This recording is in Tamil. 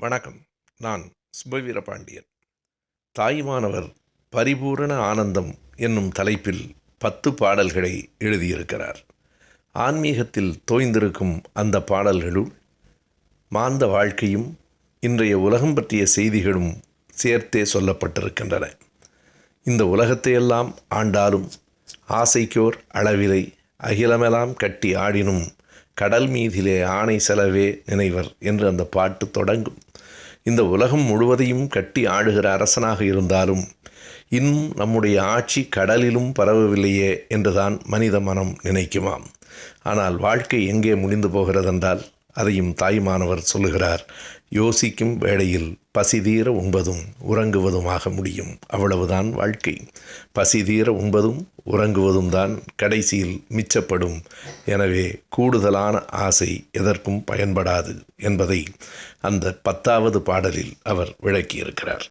வணக்கம். நான் சுபவீரபாண்டியன். தாய்மானவர் பரிபூரண ஆனந்தம் என்னும் தலைப்பில் பத்து பாடல்களை எழுதியிருக்கிறார். ஆன்மீகத்தில் தோய்ந்திருக்கும் அந்த பாடல்களுள் மாந்த வாழ்க்கையும் இன்றைய உலகம் பற்றிய செய்திகளும் சேர்த்தே சொல்லப்பட்டிருக்கின்றன. இந்த உலகத்தையெல்லாம் ஆண்டாலும் ஆசைக்கோர் அளவிலை அகிலமெல்லாம் கட்டி ஆடினும் கடல் மீதிலே ஆணை செலவே நினைவர் என்று அந்த பாட்டு தொடங்கும். இந்த உலகம் முழுவதையும் கட்டி ஆடுகிற அரசனாக இருந்தாலும் இன்னும் நம்முடைய ஆட்சி கடலிலும் பரவவில்லையே என்றுதான் மனித மனம் நினைக்குமாம். ஆனால் வாழ்க்கை எங்கே முடிந்து போகிறதென்றால் அதையும் தாய்மானவர் சொல்லுகிறார் யோசிக்கும் வேளையில் பசிதீர உண்பதும் உறங்குவதுமாக முடியும். அவ்வளவுதான் வாழ்க்கை. பசிதீர உண்பதும் உறங்குவதும் தான் கடைசியில் மிச்சப்படும். எனவே கூடுதலான ஆசை எதற்கும் பயன்படாது என்பதை அந்த பத்தாவது பாடலில் அவர் விளக்கியிருக்கிறார்.